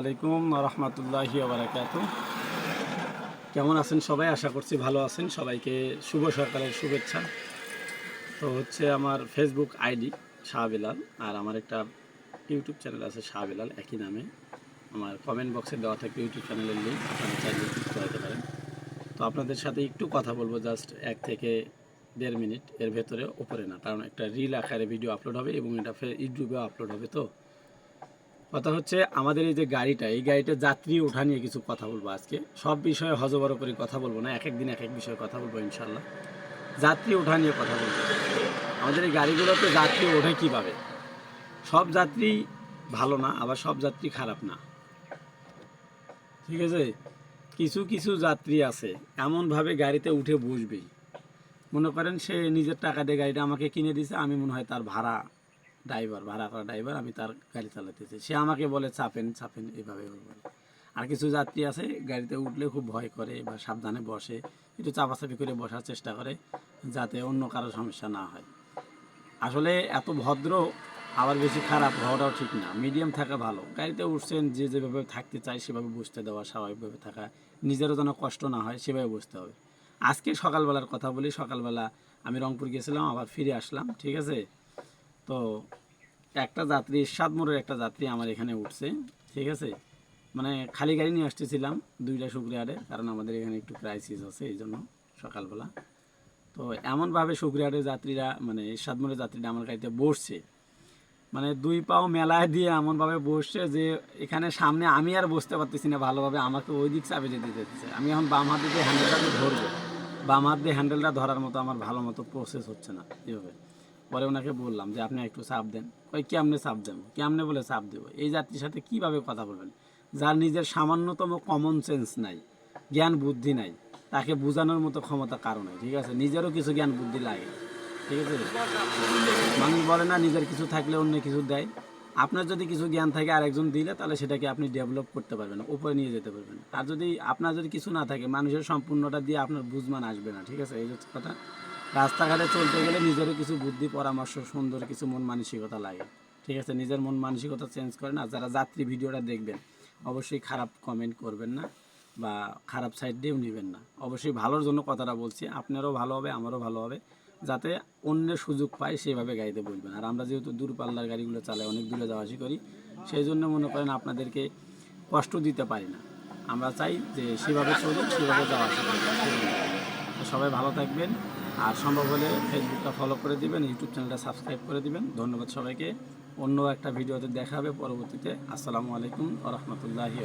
আলাইকুম রহমতুল্লাহি বারাকাতু। কেমন আছেন সবাই? আশা করছি ভালো আছেন। সবাইকে শুভ সকালের শুভেচ্ছা। তো হচ্ছে আমার ফেসবুক আইডি শাহবিলাল আর আমার একটা ইউটিউব চ্যানেল আছে শাহবিলাল, একই নামে। আমার কমেন্ট বক্সে দেওয়া থাকে ইউটিউব চ্যানেলের লিঙ্ক আপনারা চাইলে পারেন। তো আপনাদের সাথে একটু কথা বলব জাস্ট এক থেকে দেড় মিনিট। এর ভেতরে ওপরে না, কারণ একটা রিল আকারে ভিডিও আপলোড হবে এবং এটা ইউটিউবেও আপলোড হবে তো। কথা হচ্ছে, আমাদের এই যে গাড়িটা, এই গাড়িটা যাত্রী ওঠা নিয়ে কিছু কথা বলব আজকে। সব বিষয়ে হজবর করে কথা বলব না এক এক দিন এক এক বিষয়ে কথা বলব ইনশাল্লাহ যাত্রী ওঠা নিয়ে কথা বলব। আমাদের এই গাড়িগুলোতে যাত্রী ওঠে কীভাবে? সব যাত্রী ভালো না, আবার সব যাত্রী খারাপ না। ঠিক আছে? কিছু কিছু যাত্রী আছে, এমনভাবে গাড়িতে উঠে বসবেই। মনে করেন সে নিজের টাকা দিয়ে গাড়িটা আমাকে কিনে দিছে, আমি মনে হয় তার ভাড়া ড্রাইভার ভাড়া করা ড্রাইভার, আমি তার গাড়ি চালাতেছি সে আমাকে বলে, চাপেন চাপেন। এভাবে বলে আর কিছু যাত্রী আছে, গাড়িতে উঠলে খুব ভয় করে বা সাবধানে বসে, একটু চাপাচাপি করে বসার চেষ্টা করে, যাতে অন্য কারও সমস্যা না হয়। আসলে এত ভদ্র, আবার বেশি খারাপ হওয়াটাও ঠিক না। মিডিয়াম থাকা ভালো। গাড়িতে উঠছেন, যে যেভাবে থাকতে চায়, সেভাবে বুঝতে দেওয়া, স্বাভাবিকভাবে থাকা। নিজেরও যেন কষ্ট না হয়, সেভাবে বুঝতে হবে। আজকে সকালবেলার কথা বলি। সকালবেলা আমি রংপুর গেছিলাম, আবার ফিরে আসলাম, ঠিক আছে? তো একটা যাত্রী সাতমোড়ের একটা যাত্রী আমার এখানে উঠছে, ঠিক আছে? মানে খালি গাড়ি নিয়ে আসতেছিলাম, দুইটা শুক্রিয়ারে কারণ আমাদের এখানে একটু ক্রাইসিস আছে, এই জন্য সকালবেলা। তো এমনভাবে শুক্রিয়ারের যাত্রীরা মানে সাতমোড়ের যাত্রীরা আমার গাড়িতে বসছে। মানে দুই পাও মেলায় দিয়ে এমনভাবে বসছে যে এখানে সামনে আমি আর বসতে পারতেছি না, ভালোভাবে আমাকে ওই দিক চাপে যেতে দিতেছে। আমি এখন বাম হাতে দিয়ে হ্যান্ডেলটা ধরবো। বাম হাত দিয়ে হ্যান্ডেলটা ধরার মতো আমার ভালো মতো প্রসেস হচ্ছে না এভাবে পরে ওনাকে বললাম যে, আপনি একটু চাপ দেন। ওই কেমনে চাপ দেন কেমনে বলে চাপ দেবো? এই যাত্রীর সাথে কীভাবে কথা বলবেন? যার নিজের সামান্যতম কমন সেন্স নাই, জ্ঞান বুদ্ধি নাই, তাকে বোঝানোর মতো ক্ষমতা কারণ নাই, ঠিক আছে? নিজেরও কিছু জ্ঞান বুদ্ধি লাগে, ঠিক আছে? মানুষ বলে না, নিজের কিছু থাকলে অন্য কিছু দেয়। আপনার যদি কিছু জ্ঞান থাকে আরেকজন দিলে, তাহলে সেটাকে আপনি ডেভেলপ করতে পারবেন উপরে নিয়ে যেতে পারবেন আর যদি, আপনার যদি কিছু না থাকে, মানুষের সম্পূর্ণটা দিয়ে আপনার বুঝমান আসবে না, ঠিক আছে? এই হচ্ছে কথা। রাস্তাঘাটে চলতে গেলে নিজেরও কিছু বুদ্ধি, পরামর্শ, সুন্দর কিছু মন মানসিকতা লাগে। ঠিক আছে? নিজের মন মানসিকতা চেঞ্জ করেন আর যারা যাত্রী ভিডিওটা দেখবেন, অবশ্যই খারাপ কমেন্ট করবেন না বা খারাপ সাইড দিয়েও নেবেন না। অবশ্যই ভালোর জন্য কথাটা বলছি, আপনারও ভালো হবে, আমারও ভালো হবে, যাতে অন্যের সুযোগ পায় সেভাবে গাড়িতে বলবেন। আর আমরা যেহেতু দূরপাল্লার গাড়িগুলো চালাই, অনেক দূরে যাওয়া আসি করি, সেই জন্য মনে করেন আপনাদেরকে কষ্ট দিতে পারি না। আমরা চাই যে সেভাবে চলুক সেভাবে যাওয়া আসা সবাই ভালো থাকবেন। আর সম্ভব হলে ফেসবুকটা ফলো করে দিবেন ইউটিউব চ্যানেলটা সাবস্ক্রাইব করে দিবেন। ধন্যবাদ সবাইকে। অন্য একটা ভিডিওতে দেখাবে পরবর্তীতে। আসসালামু আলাইকুম রহমতুল্লাহি